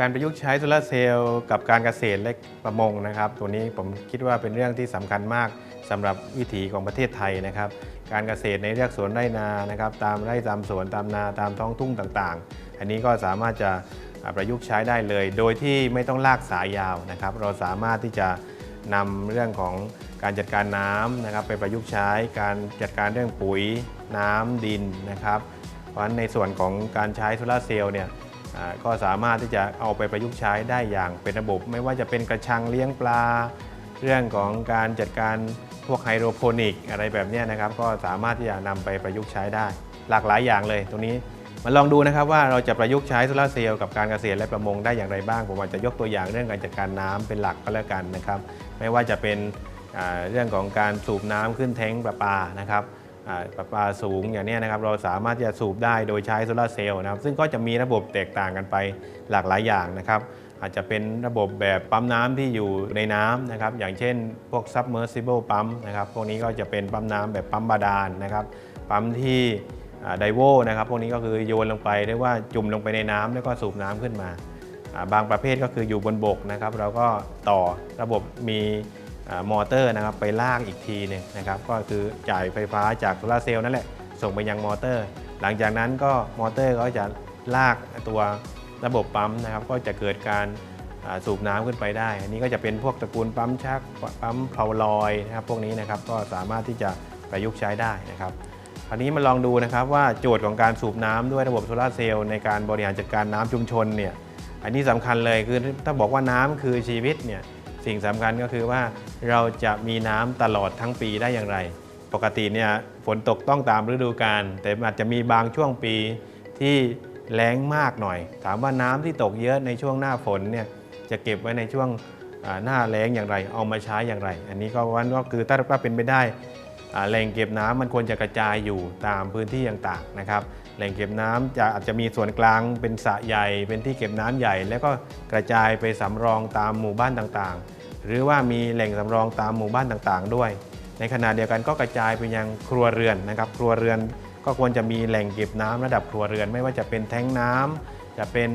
การประยุกต์ใช้โซลาเซลล์กับการเกษตรและประมงนะครับ ตัวนี้ผมคิดว่าเป็นเรื่องที่สำคัญมากสำหรับวิถีของประเทศไทยนะครับ การเกษตรในเรือกสวนไร่นานะครับ ตามไร่ตามสวนตามนาตามท้องทุ่งต่างๆ อันนี้ก็สามารถจะประยุกต์ใช้ได้เลย โดยที่ไม่ต้องลากสายยาวนะครับ เราสามารถที่จะนำเรื่องของการจัดการน้ำนะครับ ไปประยุกต์ใช้การจัดการเรื่องปุ๋ยน้ำดินนะครับ เพราะฉะนั้นในส่วนของการใช้โซลาเซลล์เนี่ย ก็สามารถที่จะเอาไปประยุกต์ใช้ได้อย่างเป็นระบบ ไม่ว่าจะเป็นกระชังเลี้ยงปลา เรื่องของการจัดการพวกไฮโดรโปนิก อะไรแบบนี้นะครับ ก็สามารถที่จะนำไปประยุกต์ใช้ได้ หลากหลายอย่างเลยตรงนี้มาลองดูนะครับว่าเราจะประยุกต์ใช้โซลาร์เซลล์กับการเกษตรและประมงได้อย่างไรบ้าง ผมอาจจะยกตัวอย่างเรื่องการจัดการน้ำเป็นหลักก็แล้วกันนะครับ ไม่ว่าจะเป็นเรื่องของการสูบน้ำขึ้นแท้งประปานะครับ ประปาสูงอย่างนี้นะครับเราสามารถจะสูบได้โดยใช้โซลาร์เซลล์นะครับซึ่งก็จะมีระบบแตกต่างกันไปหลากหลายอย่างนะครับอาจจะเป็นระบบแบบปั๊มน้ำที่อยู่ในน้ำนะครับอย่างเช่นพวก submersible ปั๊มนะครับพวกนี้ก็จะเป็นปั๊มน้ำแบบปั๊มบาดาลนะครับปั๊มที่ไดโวนะครับพวกนี้ก็คือโยนลงไปเรียกว่าจุ่มลงไปในน้ำแล้วก็สูบน้ำขึ้นมา บางประเภทก็คืออยู่บนบกนะครับเราก็ต่อระบบมี มอเตอร์นะครับไปลากอีกทีนึงนะครับก็คือจ่ายไฟฟ้าจากโซลาเซลล์นั่นแหละส่งไปยังมอเตอร์ หลังจากนั้นก็มอเตอร์ก็จะลากตัวระบบปั๊มนะครับ ก็จะเกิดการสูบน้ำขึ้นไปได้ อันนี้ก็จะเป็นพวกตระกูลปั๊มชักปั๊มเพลาลอยนะครับพวกนี้นะครับก็สามารถที่จะประยุกต์ใช้ได้นะครับคราวนี้มาลองดูนะครับว่าโจทย์ของการสูบน้ำด้วยระบบโซลาเซลล์ในการบริหารจัดการน้ำชุมชนเนี่ยอันนี้สำคัญเลยคือถ้าบอกว่าน้ำคือชีวิตเนี่ย สิ่งสำคัญก็คือว่าเราจะมีน้ำตลอดทั้งปีได้อย่างไร ปกติเนี่ยฝนตกต้องตามฤดูกาลแต่อาจจะมีบางช่วงปีที่แล้งมากหน่อย ถามว่าน้ำที่ตกเยอะในช่วงหน้าฝนเนี่ยจะเก็บไว้ในช่วงหน้าแล้งอย่างไร เอามาใช้อย่างไร อันนี้ก็วันก็คือถ้าถ้าเป็นไปได้แหล่งเก็บน้ำมันควรจะกระจายอยู่ตามพื้นที่ต่างๆนะครับ แหล่งเก็บน้ำจะอาจจะมีส่วนกลางเป็นสระใหญ่ เป็นที่เก็บน้ำใหญ่ แล้วก็กระจายไปสำรองตามหมู่บ้านต่างๆ หรือว่ามีแหล่งสำรองตามหมู่บ้านต่างๆ ด้วย ในขณะเดียวกันก็กระจายไปยังครัวเรือนนะครับ ครัวเรือนก็ควรจะมีแหล่งเก็บน้ำระดับครัวเรือน ไม่ว่าจะเป็นแท้งน้ำจะเป็น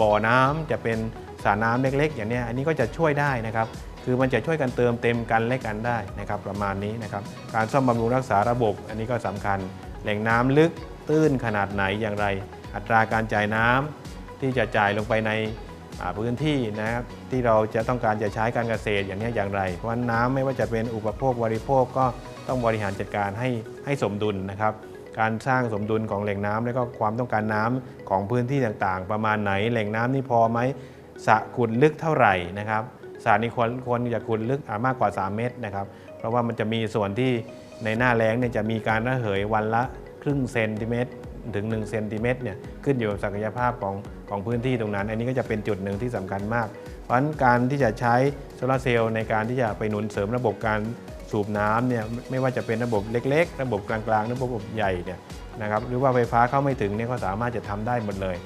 บ่อน้ำจะเป็นสระน้ำเล็กๆ อย่างนี้อันนี้ก็จะช่วยได้นะครับคือมันจะช่วยกันเติมเต็มกันและกันได้นะครับประมาณนี้นะครับการซ่อมบำรุงรักษาระบบ อันนี้ก็สำคัญ แหล่งน้ำลึก ตื้นขนาดไหนอย่างไร อัตราการจ่ายน้ำที่จะจ่ายลงไปในพื้นที่นะครับที่เราจะต้องการจะใช้การเกษตรอย่างนี้อย่างไร เพราะน้ำไม่ว่าจะเป็นอุปโภคบริโภคก็ต้องบริหารจัดการให้ให้สมดุลนะครับ การสร้างสมดุลของแหล่งน้ำและก็ความต้องการน้ำของพื้นที่ต่างๆ ประมาณไหนแหล่งน้ำนี่พอไหมสระขุดลึกเท่าไหร่นะครับสระนี้ควรควรจะขุดลึกมากกว่า 3 เมตรนะครับ เพราะว่ามันจะมีส่วนที่ในหน้าแล้งเนี่ยจะมีการระเหยวันละ ครึ่งเซนติเมตรถึง1เซนติเมตรเนี่ยขึ้นอยู่กับศักยภาพของของพื้นที่ตรงนั้น อันนี้ก็จะเป็นจุดหนึ่งที่สำคัญมาก เพราะฉะนั้นการที่จะใช้โซลาร์เซลล์ในการที่จะไปหนุนเสริมระบบการสูบน้ำเนี่ยไม่ว่าจะเป็นระบบเล็ก ๆ ระบบกลางๆ ระบบใหญ่เนี่ยนะครับหรือว่าไฟฟ้าเข้าไม่ถึงเนี่ยก็สามารถจะทำได้หมดเลย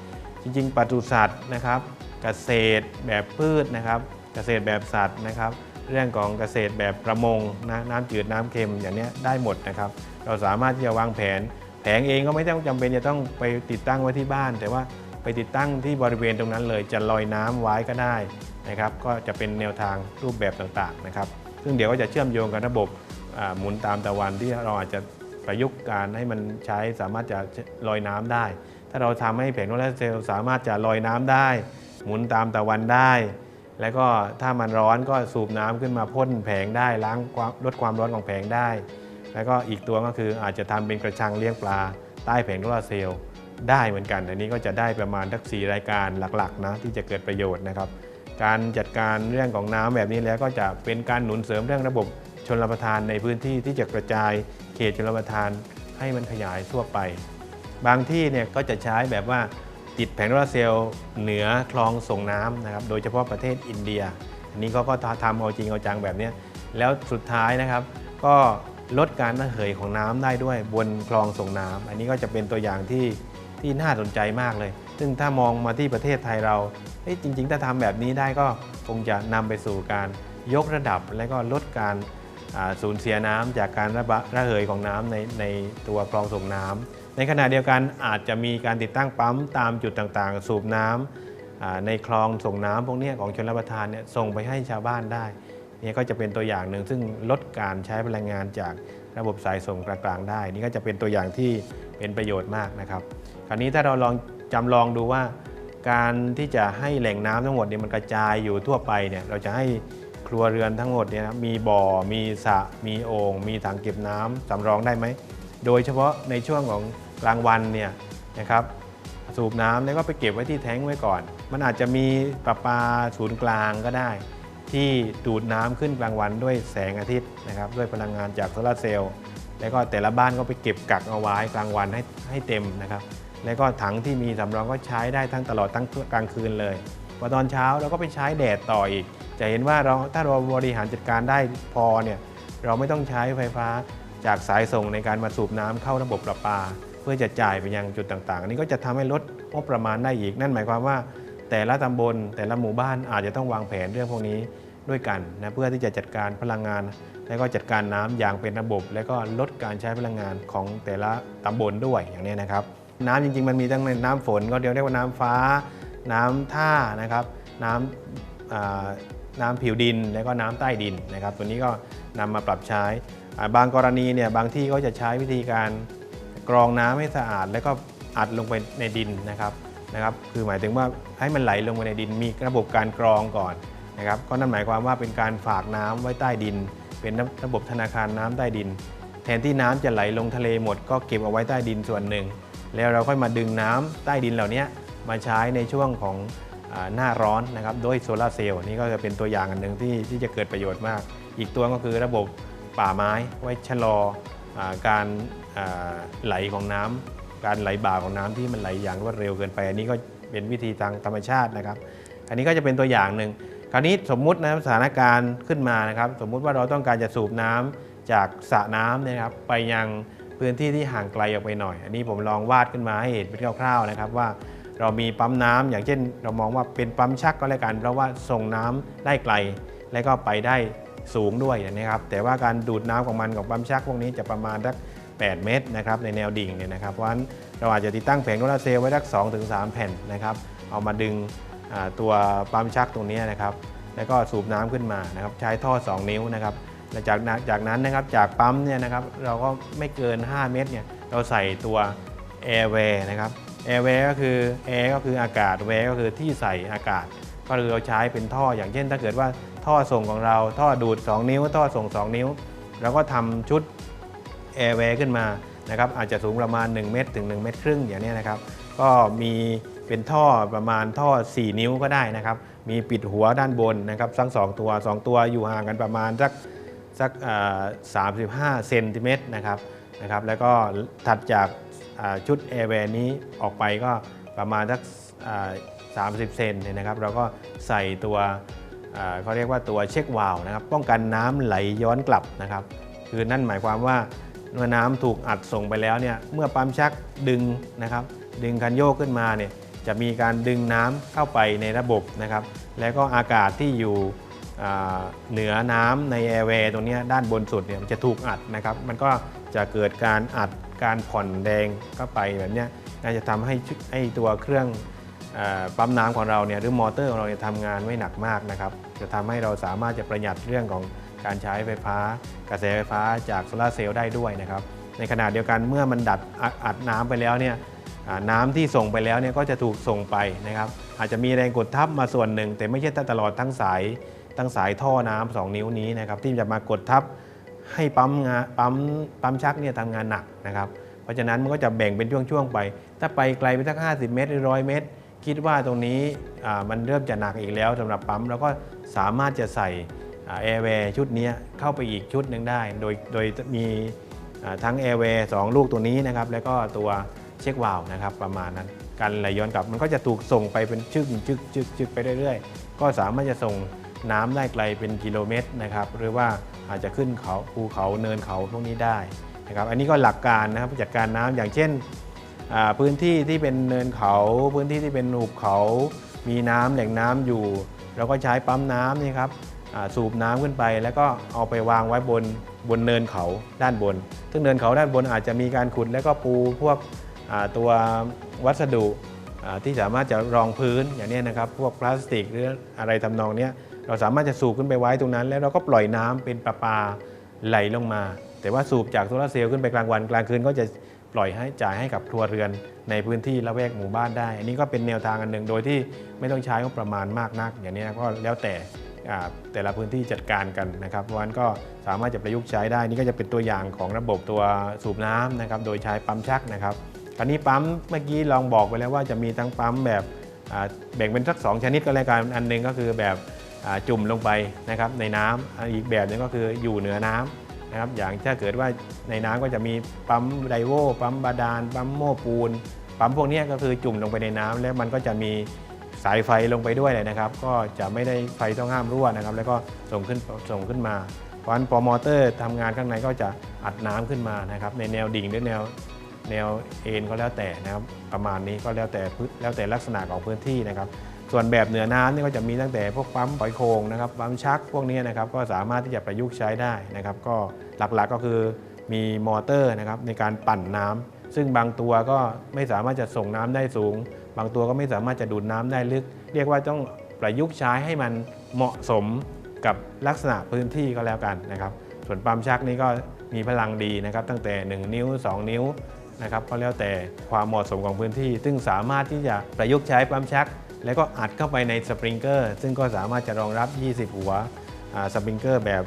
จริง ๆปศุสัตว์นะครับเกษตรแบบพืชนะครับเกษตรแบบสัตว์นะครับเรื่องของเกษตรแบบประมงนะน้ำจืดน้ำเค็มอย่างเนี้ยได้หมดนะครับ เราสามารถที่จะวางแผน งเองก็ไม่ต้องจำเป็นจะต้องไปติดตั้งไว้ที่บ้าน แต่ว่าไปติดตั้งที่บริเวณตรงนั้นเลยจะลอยน้ำไว้ก็ได้นะครับ ก็จะเป็นแนวทางรูปแบบต่างๆนะครับ ซึ่งเดี๋ยวก็จะเชื่อมโยงกับระบบหมุนตามตะวันที่เราอาจจะประยุกต์การให้มันใช้สามารถจะลอยน้ำได้ ถ้าเราทำให้แผงโซลาร์เซลล์สามารถจะลอยน้ำได้ หมุนตามตะวันได้ แล้วก็ถ้ามันร้อนก็สูบน้ำขึ้นมาพ่นแผงได้ล้างลดความร้อนของแผงได้ แล้วก็อีกตัวก็คืออาจจะทำเป็นกระชังเลี้ยงปลา ใต้แผงโซลาเซลล์ได้เหมือนกัน อันนี้ก็จะได้ประมาณทักสีรายการหลักๆนะที่จะเกิดประโยชน์นะครับการจัดการเรื่องของน้ำแบบนี้แล้วก็จะเป็นการหนุนเสริมเรื่องระบบชนรประทานในพื้นที่ที่จะกระจายเขตชนรประทานให้มันขยายทั่วไป บางที่เนี่ยก็จะใช้แบบว่าติดแผงโซลาเซลล์เหนือคลองส่งน้ำนะครับโดยเฉพาะประเทศอินเดีย อันนี้เขาก็ทำเอาจริงเอาจังแบบนี้แล้วสุดท้ายนะครับ ก็ ลดการระเหยของน้ำได้ด้วยบนคลองส่งน้ำอันนี้ก็จะเป็นตัวอย่างที่ที่น่าสนใจมากเลย ซึ่งถ้ามองมาที่ประเทศไทยเราเอ้ยจริง ๆ ถ้าทำแบบนี้ได้ก็คงจะนำไปสู่การยกระดับ และก็ลดการสูญเสียน้ำจากการระะระเหยของน้ำในในตัวคลองส่งน้ำในขณะเดียวกันอาจจะมีการติดตั้งปั๊มตามจุดต่างๆ สูบน้ำอ่าในคลองส่งน้ำพวกนี้ของชนรับประทานเนี่ยส่งไปให้ชาวบ้านได้ นี่ก็จะเป็นตัวอย่างหนึ่งซึ่งลดการใช้พลังงานจากระบบสายส่งกลางๆได้ นี่ก็จะเป็นตัวอย่างที่เป็นประโยชน์มากนะครับ คราวนี้ถ้าเราลองจำลองดูว่า การที่จะให้แหล่งน้ำทั้งหมดเนี่ยมันกระจายอยู่ทั่วไปเนี่ยเราจะให้ครัวเรือนทั้งหมดเนี่ยนะมีบ่อ มีสระมีโอ่งมีถังเก็บน้ำสำรองได้ไหมโดยเฉพาะในช่วงของกลางวันเนี่ยนะครับสูบน้ำแล้วก็ไปเก็บไว้ที่แท้งไว้ก่อน มันอาจจะมีประปาศูนย์กลางก็ได้ ที่ดูดน้ำขึ้นกลางวันด้วยแสงอาทิตย์นะครับด้วยพลังงานจากโซลาร์เซลล์แล้วก็แต่ละบ้านก็ไปเก็บกักเอาไว้กลางวันให้ให้เต็มนะครับ แล้วก็ถังที่มีสำรองก็ใช้ได้ทั้งตลอดทั้งกลางคืนเลยพอตอนเช้าเราก็ไปใช้แดดต่ออีก จะเห็นว่าเราถ้าเราบริหารจัดการได้พอเนี่ยเราไม่ต้องใช้ไฟฟ้าจากสายส่งในการมาสูบน้ำเข้าระบบประปา เพื่อจะจ่ายไปยังจุดต่างๆ อันนี้ก็จะทำให้ลดงบประมาณได้อีก นั่นหมายความว่า แต่ละตำบลแต่ละหมู่บ้านอาจจะต้องวางแผนเรื่องพวกนี้ด้วยกันนะเพื่อที่จะจัดการพลังงาน แล้วก็จัดการน้ำอย่างเป็นระบบ และก็ลดการใช้พลังงานของแต่ละตำบลด้วยอย่างนี้นะครับ น้ำจริงๆ มันมีทั้งนน้ำฝน ก็เรียกว่าน้ำฟ้า น้ำท่านะครับ น้ำน้ำผิวดิน แล้วก็น้ำใต้ดินนะครับ ตัวนี้ก็นำมาปรับใช้ บางกรณีเนี่ยบางที่ก็จะใช้วิธีการกรองน้ำให้สะอาด แล้วก็อัดลงไปในดินนะครับ นะครับคือหมายถึงว่าให้มันไหลลงไปในดินมีระบบการกรองก่อนนะครับก็นั่นหมายความว่าเป็นการฝากน้ำไว้ใต้ดิน เป็นระบบธนาคารน้ำใต้ดิน แทนที่น้ำจะไหลลงทะเลหมด ก็เก็บเอาไว้ใต้ดินส่วนหนึ่ง แล้วเราค่อยมาดึงน้ำใต้ดินเหล่านี้มาใช้ในช่วงของอหน้าร้อนนะครับโดยโซลาร์เซลล์นี่ก็จะเป็นตัวอย่างอันหนึ่งที่ที่จะเกิดประโยชน์มาก อีกตัวก็คือระบบป่าไม้ไว้ชะลออการไหลของน้ำ การไหลบ่าของน้ำที่มันไหลอย่างรวดเร็วเกินไป อันนี้ก็เป็นวิธีทางธรรมชาตินะครับ อันนี้ก็จะเป็นตัวอย่างหนึ่งคราวนี้สมมุตินะครับสถานการณ์ขึ้นมานะครับ สมมุติว่าเราต้องการจะสูบน้ำจากสระน้ำเนยนะครับ ไปยังพื้นที่ที่ห่างไกลออกไปหน่อย อันนี้ผมลองวาดขึ้นมาให้เห็นเป็นคร่าวๆนะครับว่าเรามีปั๊มน้ำอย่างเช่น เรามองว่าเป็นปั๊มชักก็แล้วกัน เพราะว่าส่งน้ำได้ไกล และก็ไปได้สูงด้วยนะครับ แต่ว่าการดูดน้ำของมันของปั๊มชักพวกนี้จะประมาณสัก 8 เมตรนะครับในแนวดิ่งเนี่ยนะครับเพราะฉะนั้นเราอาจจะติดตั้งแผงโซลาเซลล์ไว้สัก2-3 แผ่นนะครับเอามาดึงตัวปั๊มชักตรงนี้นะครับแล้วก็สูบน้ำขึ้นมานะครับใช้ท่อ 2 นิ้วนะครับและจากจากนั้นนะครับจากปั๊มเนี่ยนะครับเราก็ไม่เกิน 5 เมตรเนี่ยเราใส่ตัว Airway นะครับ Airway ก็คือ Air ก็คืออากาศ Way ก็คือที่ใส่อากาศ ก็คือเราใช้เป็นท่ออย่างเช่น ถ้าเกิดว่าท่อส่งของเราท่อดูด 2 นิ้ว ท่อส่ง 2 นิ้ว เราก็ทำชุด แอร์แวร์ขึ้นมานะครับอาจจะสูงประมาณ 1 เมตรถึง 1 เมตรครึ่งอย่างนี้นะครับก็มีเป็นท่อประมาณท่อ 4 นิ้วก็ได้นะครับมีปิดหัวด้านบนนะครับทั้งสองตัว 2 ตัวอยู่ห่างกันประมาณสักสักอ่า35เซนติเมตรนะครับนะครับ แล้วก็ถัดจากชุดแอร์แวร์นี้ออกไปก็ประมาณสักอ่า30เซนเนี่ยนะครับ เราก็ใส่ตัวเขาเรียกว่าตัวเช็ควาล์วนะครับ ป้องกันน้ำไหลย้อนกลับนะครับ คือนั่นหมายความว่า เมื่อน้ำถูกอัดส่งไปแล้วเนี่ยเมื่อปั๊มชักดึงนะครับ ดึงคันโยกขึ้นมาเนี่ยจะมีการดึงน้ำเข้าไปในระบบนะครับ แล้วก็อากาศที่อยู่เหนือน้ำในแอร์เวย์ตรงนี้ด้านบนสุดเนี่ยมันจะถูกอัดนะครับ มันก็จะเกิดการอัดการผ่อนแดงเข้าไปแบบนี้น่าจะทำให้ให้ตัวเครื่องปั๊มน้ำของเราเนี่ยหรือมอเตอร์ของเราเนี่ยทำงานไม่หนักมากนะครับ จะทำให้เราสามารถจะประหยัดเรื่องของ การใช้ไฟฟ้ากระแสไฟฟ้าจากโซลาเซลล์ได้ด้วยนะครับในขณะเดียวกันเมื่อมันดัดอัดน้ำไปแล้วเนี่ยน้ำที่ส่งไปแล้วเนี่ยก็จะถูกส่งไปนะครับอาจจะมีแรงกดทับมาส่วนหนึ่ง แต่ไม่ใช่ตลอดทั้งสายทั้งสายท่อน้ำสองนิ้วนี้นะครับที่จะมากดทับให้ปั๊มงาปั๊มปั๊มชักเนี่ยทำงานหนักนะครับเพราะฉะนั้นมันก็จะแบ่งเป็นช่วงๆไป ถ้าไปไกลไปสัก 50 เมตรหรือร้อยเมตร คิดว่าตรงนี้มันเริ่มจะหนักอีกแล้วสำหรับปั๊ม แล้วก็สามารถจะใส่ แอร์แวร์ชุดนี้เข้าไปอีกชุดหนึ่งได้ โดยโดยมีทั้งแอร์แวร์สองลูกตัวนี้นะครับแล้วก็ตัวเช็ควาล์วนะครับประมาณนั้นการไหลย้อนกลับมันก็จะถูกส่งไปเป็นชึกชึกชึกชึกไปเรื่อยๆ ก็สามารถจะส่งน้ำได้ไกลเป็นกิโลเมตรนะครับหรือว่าอาจจะขึ้นเขาภูเขาเนินเขาพวกนี้ได้นะครับอันนี้ก็หลักการนะครับจัดการน้ำอย่างเช่นพื้นที่ที่เป็นเนินเขา พื้นที่ที่เป็นหุบเขา มีน้ำแหล่งน้ำอยู่ เราก็ใช้ปั๊มน้ำนี่ครับ สูบน้ำขึ้นไป แล้วก็เอาไปวางไว้บนบนเนินเขาด้านบน ซึ่งเนินเขาด้านบนอาจจะมีการขุดแล้วก็ปูพวกตัววัสดุที่สามารถจะรองพื้นอย่างนี้นะครับ พวกพลาสติกหรืออะไรทำนองนี้เราสามารถจะสูบขึ้นไปไว้ตรงนั้น แล้วเราก็ปล่อยน้ำเป็นประปาไหลลงมา แต่ว่าสูบจากโซลาร์เซลล์ขึ้นไปกลางวันกลางคืนก็จะปล่อยให้จ่ายให้กับครัวเรือนในพื้นที่ละแวกหมู่บ้านได้ อันนี้ก็เป็นแนวทางอันหนึ่งโดยที่ไม่ต้องใช้งบประมาณมากนัก อย่างนี้ก็แล้วแต่ แต่ละพื้นที่จัดการกันนะครับเพราะฉะนั้นก็สามารถจะประยุกต์ใช้ได้นี่ก็จะเป็นตัวอย่างของระบบตัวสูบน้ำนะครับโดยใช้ปั๊มชักนะครับคราวนี้ปั๊มเมื่อกี้ลองบอกไปแล้วว่าจะมีทั้งปั๊มแบบแบ่งเป็นสักสองชนิดก็แล้วกันอันหนึงก็คือแบบจุ่มลงไปนะครับในน้ำอีกแบบหนึงก็คืออยู่เหนือน้ำนะครับอย่างถ้าเกิดว่าในน้ำก็จะมีปั๊มไดโวปั๊มบาดาลปั๊มโม้ปูนปั๊มพวกนี้ก็คือจุ่มลงไปในน้ำแล้วมันก็จะมี สายไฟลงไปด้วยเลยนะครับ ก็จะไม่ได้ไฟต้องห้ามรั่วนะครับ แล้วก็ส่งขึ้นส่งขึ้นมา เพราะฉะนั้นพอมอเตอร์ทำงานข้างในก็จะอัดน้ำขึ้นมานะครับ ในแนวดิ่งหรือแนวแนวเอ็นก็แล้วแต่นะครับ ประมาณนี้ก็แล้วแต่พื้นแล้วแต่ลักษณะของพื้นที่นะครับ ส่วนแบบเหนือน้ำนี่ก็จะมีตั้งแต่พวกปั๊มปล่อยโคงนะครับปั๊มชักพวกนี้นะครับก็สามารถที่จะประยุกต์ใช้ได้นะครับ ก็หลักๆก็คือมีมอเตอร์นะครับในการปั่นน้ำ ซึ่งบางตัวก็ไม่สามารถจะส่งน้ำได้สูง บางตัวก็ไม่สามารถจะดูดน้ำได้ลึก เรียกว่าต้องประยุกต์ใช้ให้มันเหมาะสมกับลักษณะพื้นที่ก็แล้วกันนะครับ ส่วนปั๊มชักนี่ก็มีพลังดีนะครับ ตั้งแต่ 1 นิ้ว 2 นิ้วนะครับก็แล้วแต่ความเหมาะสมของพื้นที่ ซึ่งสามารถที่จะประยุกต์ใช้ปั๊มชัก แล้วก็อัดเข้าไปในสปริงเกอร์ ซึ่งก็สามารถจะรองรับ 20 หัวสปริงเกอร์แบบ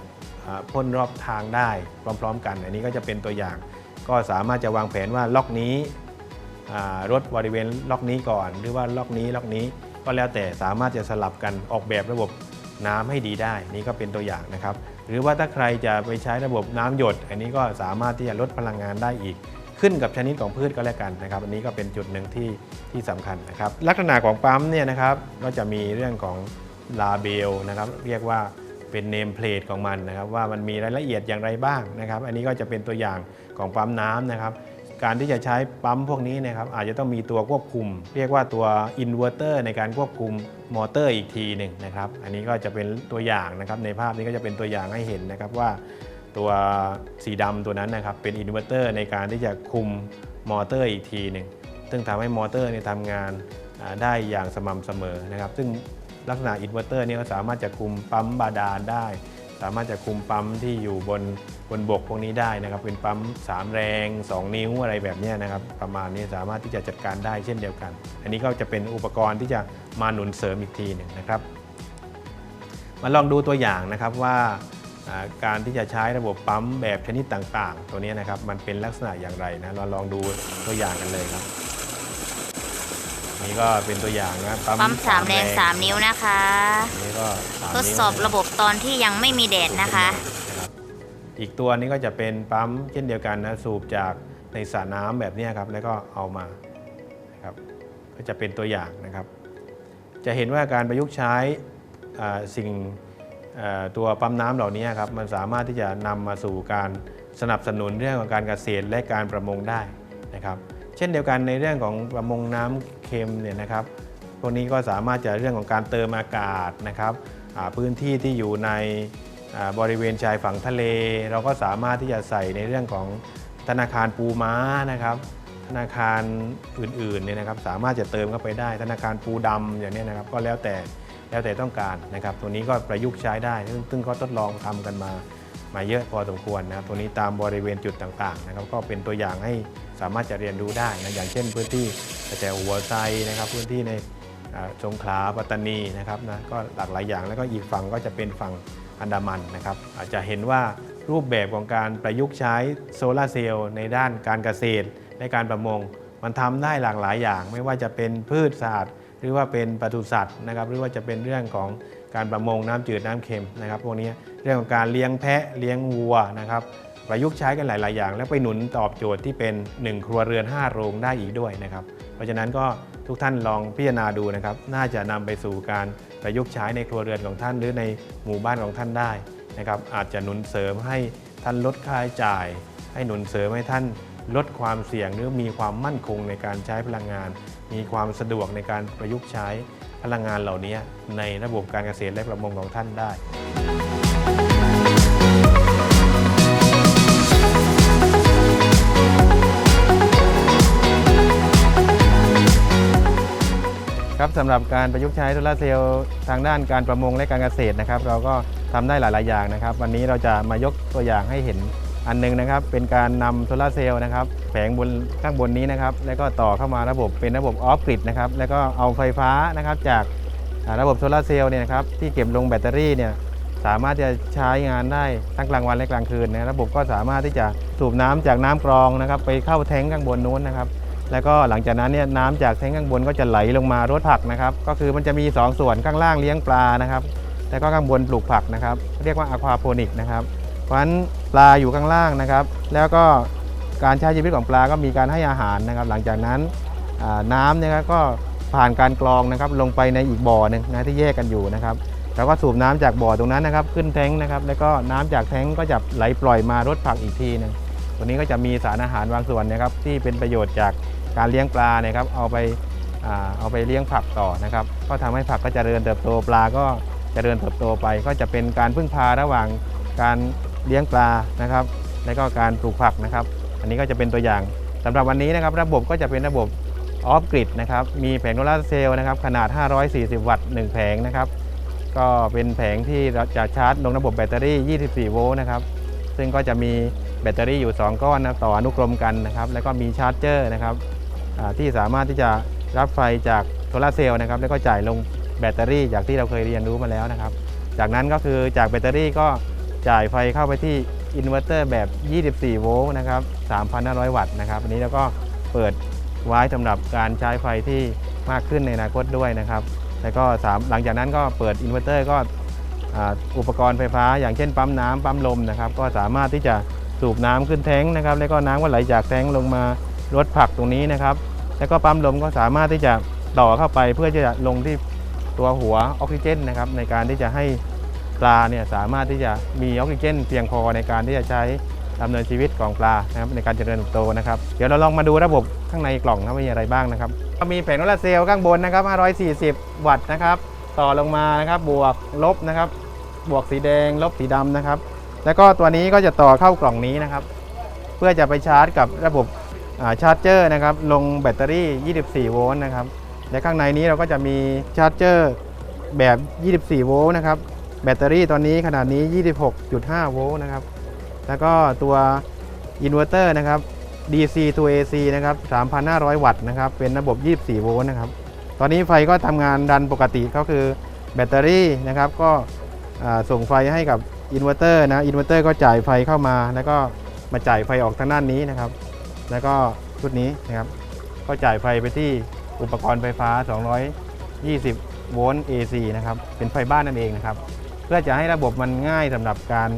พ่นรอบทางได้พร้อม ๆ กัน อันนี้ก็จะเป็นตัวอย่าง ก็สามารถจะวางแผนว่าล็อกนี้รถบริเวณล็อกนี้ก่อน หรือว่าล็อกนี้ล็อกนี้ก็แล้วแต่สามารถจะสลับกันออกแบบระบบน้ำให้ดีได้ นี่ก็เป็นตัวอย่างนะครับ หรือว่าถ้าใครจะไปใช้ระบบน้ำหยด อันนี้ก็สามารถที่จะลดพลังงานได้อีก ขึ้นกับชนิดของพืชก็แล้วกันนะครับ อันนี้ก็เป็นจุดหนึ่งที่ที่สำคัญนะครับ ลักษณะของปั๊มเนี่ยนะครับก็จะมีเรื่องของลาเบลนะครับ เรียกว่า เป็นเนมเพลทของมันนะครับว่ามันมีรายละเอียดอย่างไรบ้างนะครับ อันนี้ก็จะเป็นตัวอย่างของปั๊มน้ำนะครับ การที่จะใช้ปั๊มพวกนี้นะครับอาจจะต้องมีตัวควบคุม เรียกว่าตัวอินเวอร์เตอร์ในการควบคุมมอเตอร์อีกทีหนึ่งนะครับ อันนี้ก็จะเป็นตัวอย่างนะครับ ในภาพนี้ก็จะเป็นตัวอย่างให้เห็นนะครับว่าตัวสีดำตัวนั้นนะครับเป็นอินเวอร์เตอร์ในการที่จะคุมมอเตอร์อีกทีหนึ่งซึ่งทำให้มอเตอร์เนี่ยทำงานได้อย่างสม่ำเสมอนะครับ ซึ่ง ลักษณะอินเวอร์เตอร์นี่ก็สามารถจะคุมปั๊มบาดาลได้ สามารถจะคุมปั๊มที่อยู่บนบนบกพวกนี้ได้นะครับเป็นปั๊ม 3 แรง 2 นิ้วอะไรแบบนี้นะครับประมาณนี้สามารถที่จะจัดการได้เช่นเดียวกัน อันนี้ก็จะเป็นอุปกรณ์ที่จะมาหนุนเสริมอีกทีหนึ่งนะครับ มาลองดูตัวอย่างนะครับว่าการที่จะใช้ระบบปั๊มแบบชนิดต่าง ๆ ตัวนี้นะครับมันเป็นลักษณะอย่างไรนะเราลองดูตัวอย่างกันเลยครับ นี่ก็เป็นตัวอย่างนะปั๊มสามแรงสามนิ้วนะคะนี่ก็สามทดนิ้วสอบระบบตอนที่ยังไม่มีแดดนะคะนะครับอีกตัวนี้ก็จะเป็นปั๊มเช่นเดียวกันนะสูบจากในสระน้ำแบบนี้ครับแล้วก็เอามานะครับก็จะเป็นตัวอย่างนะครับ จะเห็นว่าการประยุกต์ใช้อ่าสิ่งอ่าตัวปั๊มน้ำเหล่านี้ครับมันสามารถที่จะนำมาสู่การสนับสนุนเรื่องของการเกษตรและการประมงได้นะครับเช่นเดียวกันในเรื่องของประมงน้ำเค็มเนี่ยนะครับพวกนี้ก็สามารถจะเรื่องของการเติมอากาศนะครับพื้นที่ที่อยู่ในบริเวณชายฝั่งทะเล เราก็สามารถที่จะใส่ในเรื่องของธนาคารปูม้านะครับ ธนาคารอื่นๆเนี่ยนะครับสามารถจะเติมเข้าไปได้ ธนาคารปูดำอย่างนี้นะครับก็แล้วแต่แล้วแต่ต้องการนะครับ ตัวนี้ก็ประยุกต์ใช้ได้ซึ่งซึ่งก็ทดลองทำกันมา มาเยอะพอสมควรนะครับตัวนี้ตามบริเวณจุดต่างๆนะครับก็เป็นตัวอย่างให้สามารถจะเรียนรู้ได้นะอย่างเช่น พื้นที่แต่หัวไซนะครับพื้นที่ในสงขลาปัตตานีนะครับนะก็หลากหลายอย่างแล้วก็อีกฝั่งก็จะเป็นฝั่งอันดามันนะครับอาจจะเห็นว่ารูปแบบของการประยุกต์ใช้โซลาร์เซลล์ในด้านการเกษตรและการประมง มันทำได้หลากหลายอย่าง ไม่ว่าจะเป็นพืชศาสตร์ หรือว่าเป็นปศุสัตว์นะครับหรือว่าจะเป็นเรื่องของ การประมงน้ำจืดน้ำเค็มนะครับพวกนี้เรื่องของการเลี้ยงแพะเลี้ยงวัวนะครับประยุกต์ใช้กันหลาย ๆ อย่าง แล้วไปหนุนตอบโจทย์ที่เป็น 1 ครัวเรือน 5 โรงได้อีกด้วยนะครับ เพราะฉะนั้นก็ทุกท่านลองพิจารณาดูนะครับ น่าจะนำไปสู่การประยุกต์ใช้ในครัวเรือนของท่านหรือในหมู่บ้านของท่านได้นะครับ อาจจะหนุนเสริมให้ท่านลดค่าใช้จ่าย ให้หนุนเสริมให้ท่านลดความเสี่ยงหรือมีความมั่นคงในการใช้พลังงาน มีความสะดวกในการประยุกต์ใช้ พลังงานเหล่านี้ในระบบการเกษตรและประมงของท่านได้ครับสำหรับการประยุกต์ใช้โซลารเซลล์ทางด้านการประมงและการเกษตรนะครับ เราก็ทำได้หลาย ๆ อย่างนะครับ วันนี้เราจะมายกตัวอย่างให้เห็น อันหนึงนะครับเป็นการนำโซลาเซลล์นะครับแผงบนข้างบนนี้นะครับแล้วก็ต่อเข้ามาระบบเป็นระบบออฟกริดนะครับแล้วก็เอาไฟฟ้านะครับจากระบบโซลาเซลล์เนี่ยนะครับที่เก็บลงแบตเตอรี่เนี่ยสามารถจะใช้งานได้ทั้งกลางวันและกลางคืนนะระบบก็สามารถที่จะสูบน้ำจากน้ำกรองนะครับไปเข้าแทงข้างบนนู้นนะครับแล้วก็หลังจากนั้นเนี่ยน้ำจากแทงข้างบนก็จะไหลลงมารดผักนะครับก็คือมันจะมี 2 ส่วนข้างล่างเลี้ยงปลานะครับแล้วก็ข้างบนปลูกผักนะครับเรียกว่าอะควาโพนิกนะครับ เพราะฉะนั้นปลาอยู่ข้างล่างนะครับ แล้วก็การใช้ชีวิตของปลาก็มีการให้อาหารนะครับ หลังจากนั้นน้ำเนี่ยก็ผ่านการกรองนะครับลงไปในอีกบ่อหนึ่งนะที่แยกกันอยู่นะครับแล้วก็สูบน้ำจากบ่อตรงนั้นนะครับ ขึ้นแท้งนะครับ แล้วก็น้ำจากแท้งก็จะไหลปล่อยมารดผักอีกทีหนึงตัวนี้ก็จะมีสารอาหารบางส่วนนะครับ ที่เป็นประโยชน์จากการเลี้ยงปลาเนี่ยครับ เอาไปเอาไปเลี้ยงผักต่อนะครับ ก็ทำให้ผักก็จเจริญเติบโตปลาก็จเจริญเติบโตไป ก็จะเป็นการพึ่งพาระหว่างการ เลี้ยงปลานะครับ แล้วก็การปลูกผักนะครับ อันนี้ก็จะเป็นตัวอย่างสำหรับวันนี้นะครับ ระบบก็จะเป็นระบบออฟกริดนะครับ มีแผงโซลาร์เซลล์นะครับ ขนาด 540 วัตต์ 1 แผงนะครับ ก็เป็นแผงที่เราจะชาร์จลงระบบแบตเตอรี่ 24 โวลต์นะครับ ซึ่งก็จะมีแบตเตอรี่อยู่ 2 ก้อนนะต่ออนุกรมกันนะครับ แล้วก็มีชาร์จเจอร์นะครับที่สามารถที่จะรับไฟจากโซลาร์เซลล์นะครับ แล้วก็จ่ายลงแบตเตอรี่อย่างที่เราเคยเรียนรู้มาแล้วนะครับ จากนั้นก็คือจากแบตเตอรี่ก็ จ่ายไฟเข้าไปที่อินเวอร์เตอร์แบบ 24 โวลต์นะครับ 3,500 วัตต์นะครับอันนี้แล้วก็เปิดไว้สำหรับการใช้ไฟที่มากขึ้นในอนาคตด้วยนะครับ แล้วก็สามหลังจากนั้นก็เปิดอินเวอร์เตอร์ก็ออุปกรณ์ไฟฟ้า อย่างเช่นปั๊มน้ำปั๊มลมนะครับ ก็สามารถที่จะสูบน้ำขึ้นแท้งนะครับ แล้วก็น้ำก็ไหลจากแท้งลงมารดผักตรงนี้นะครับ แล้วก็ปั๊มลมก็สามารถที่จะต่อเข้าไปเพื่อจะลงที่ตัวหัวออกซิเจนนะครับในการที่จะให้ ปลาเนี่ยสามารถที่จะมีออกซิเจนเพียงพอในการที่จะใช้ดำเนินชีวิตของปลานะครับในการเจริญเติบโตนะครับเดี๋ยวเราลองมาดูระบบข้างในกล่องนะว่ามีอะไรบ้างนะครับมีแผงโซลาเซลล์ข้างบนนะครับ 540 วัตต์นะครับ ต่อลงมานะครับบวกลบนะครับ บวกสีแดงลบสีดำนะครับ แล้วก็ตัวนี้ก็จะต่อเข้ากล่องนี้นะครับ เพื่อจะไปชาร์จกับระบบาชาร์จเจอร์นะครับ ลงแบตเตอรี่ 24 โวลต์นะครับและข้างในนี้เราก็จะมีชาร์จเจอร์แบบ 24 โวลต์นะครับ แบตเตอรี่ตอนนี้ขนาดนี้ 26.5 โวลต์นะครับ แล้วก็ตัวอินเวอร์เตอร์นะครับ DC to AC นะครับ 3,500 วัตต์นะครับ เป็นระบบ 24 โวลต์นะครับ ตอนนี้ไฟก็ทำงานดันปกติก็คือแบตเตอรี่นะครับ ก็ส่งไฟให้กับอินเวอร์เตอร์นะ อินเวอร์เตอร์ก็จ่ายไฟเข้ามา แล้วก็มาจ่ายไฟออกทางด้านนี้นะครับ แล้วก็ชุดนี้นะครับ ก็จ่ายไฟไปที่อุปกรณ์ไฟฟ้า 220 โวลต์ AC นะครับ เป็นไฟบ้านนั่นเองนะครับ พื่อจะให้ระบบมันง่ายสำหรับการ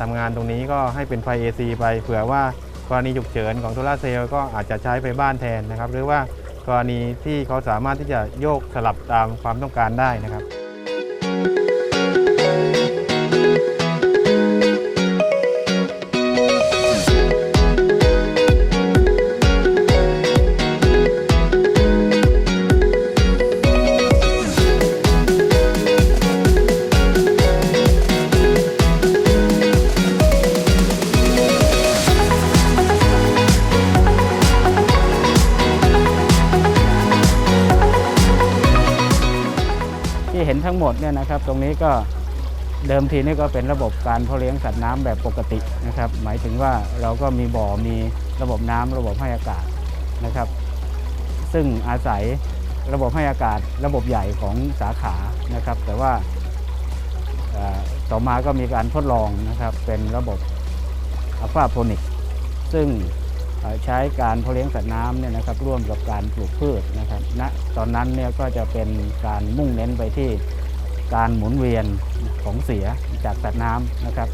ทำงานตรงนี้ก็ให้เป็นไฟ AC ไปเผื่อว่ากรณีฉุกเฉินของโซลาเซลล์ก็อาจจะใช้ไฟบ้านแทนนะครับ หรือว่ากรณีที่เขาสามารถที่จะโยกสลับตามความต้องการได้นะครับ หมดเนี่ยนะครับ ตรงนี้ก็เดิมทีนี่ก็เป็นระบบการเพาะเลี้ยงสัตว์น้ำแบบปกตินะครับ หมายถึงว่าเราก็มีบ่อมีระบบน้ำระบบให้อากาศนะครับ ซึ่งอาศัยระบบให้อากาศระบบใหญ่ของสาขานะครับ แต่ว่าต่อมาก็มีการทดลองนะครับ เป็นระบบอะควาโพนิกซึ่งใช้การเพาะเลี้ยงสัตว์น้ำเนี่ยนะครับ ร่วมกับการปลูกพืชนะครับณตอนนั้นเนี่ยก็จะเป็นการมุ่งเน้นไปที่ การหมุนเวียนของเสียจากสัตว์น้ำนะครับ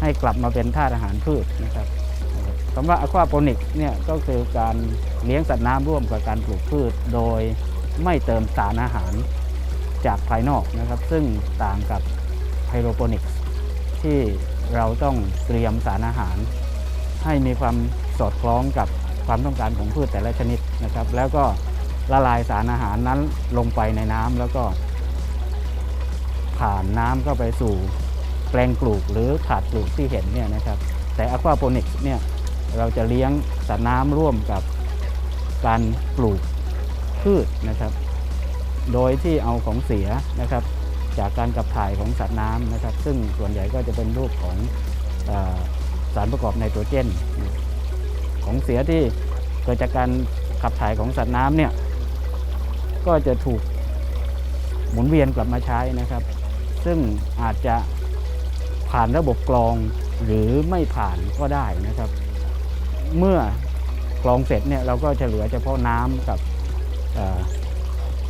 ให้กลับมาเป็นธาตุอาหารพืชนะครับคำว่าอะควาโพนิกเนี่ยก็คือการเลี้ยงสัตว์น้ำร่วมกับการปลูกพืช โดยไม่เติมสารอาหารจากภายนอกนะครับ ซึ่งต่างกับไฮโดรโปนิกส์ที่เราต้องเตรียมสารอาหาร ให้มีความสอดคล้องกับความต้องการของพืชแต่ละชนิดนะครับ แล้วก็ละลายสารอาหารนั้นลงไปในน้ำแล้วก็ ผ่านน้ำเข้าไปสู่แปลงปลูกหรือถาดปลูกที่เห็นเนี่ยนะครับ แต่อะควาโปนิกส์เนี่ยเราจะเลี้ยงสัตว์น้ำร่วมกับการปลูกพืชนะครับ โดยที่เอาของเสียนะครับ จากการขับถ่ายของสัตว์น้ำนะครับ ซึ่งส่วนใหญ่ก็จะเป็นรูปของอสารประกอบไนโตรเจน ของเสียที่เกิดจากการขับถ่ายของสัตว์น้ำเนี่ยก็จะถูกหมุนเวียนกลับมาใช้นะครับ ซึ่งอาจจะผ่านระบบกรองหรือไม่ผ่านก็ได้นะครับ เมื่อกรองเสร็จเนี่ยเราก็จะเหลือเฉพาะน้ำกับอ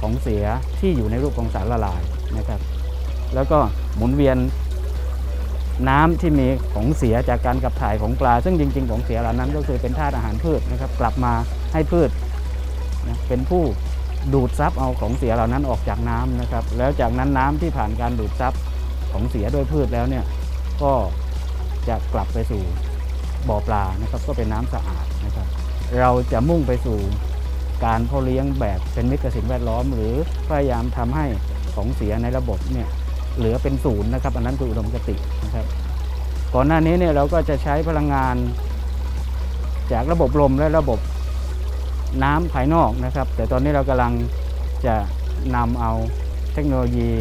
ของเสียที่อยู่ในรูปของสารละลายนะครับ แล้วก็หมุนเวียนน้ำที่มีของเสียจากการขับถ่ายของปลา ซึ่งจริง ๆ ของเสียเหล่านั้นก็คือเป็นธาตุอาหารพืชนะครับ กลับมาให้พืชนะเป็นผู้ ดูดซับเอาของเสียเหล่านั้นออกจากน้ำนะครับ แล้วจากนั้นน้ำที่ผ่านการดูดซับของเสียด้วยพืชแล้วเนี่ยก็จะกลับไปสู่บ่อปลานะครับ ก็เป็นน้ำสะอาดนะครับ เราจะมุ่งไปสู่การเพาะเลี้ยงแบบเป็นมิตรกับสิ่งแวดล้อม หรือพยายามทำให้ของเสียในระบบเนี่ยเหลือเป็นศูนย์นะครับ อันนั้นคืออุดมคตินะครับ ก่อนหน้านี้เนี่ยเราก็จะใช้พลังงานจากระบบลมและระบบ น้ำภายนอกนะครับ แต่ตอนนี้เรากำลังจะนำเอาเทคโนโลยี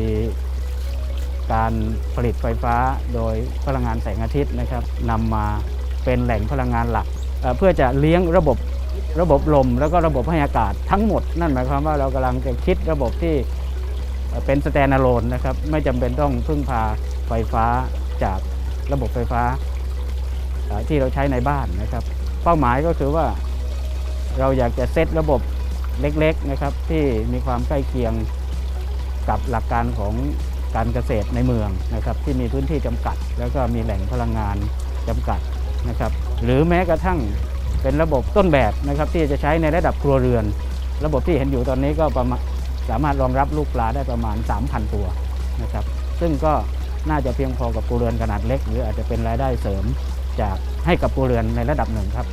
การผลิตไฟฟ้าโดยพลังงานแสงอาทิตย์นะครับนำมาเป็นแหล่งพลังงานหลักเเพื่อจะเลี้ยงระบบระบบลม แล้วก็ระบบให้อากาศทั้งหมด นั่นหมายความว่าเรากำลังจะคิดระบบที่เป็นสแตนอะโลนนะครับไม่จำเป็นต้องพึ่งพาไฟฟ้าจากระบบไฟฟ้าที่เราใช้ในบ้านนะครับ เป้าหมายก็คือว่า เราอยากจะเซตระบบเล็กๆนะครับ ที่มีความใกล้เคียงกับหลักการของการเกษตรในเมืองนะครับ ที่มีพื้นที่จำกัด แล้วก็มีแหล่งพลังงานจำกัดนะครับ หรือแม้กระทั่งเป็นระบบต้นแบบนะครับที่จะใช้ในระดับครัวเรือน ระบบที่เห็นอยู่ตอนนี้ก็ประมาณสามารถรองรับลูกปลาได้ประมาณ 3,000 ตัวนะครับ ซึ่งก็น่าจะเพียงพอกับครัวเรือนขนาดเล็ก หรืออาจจะเป็นรายได้เสริมจากให้กับครัวเรือนในระดับหนึ่งครับ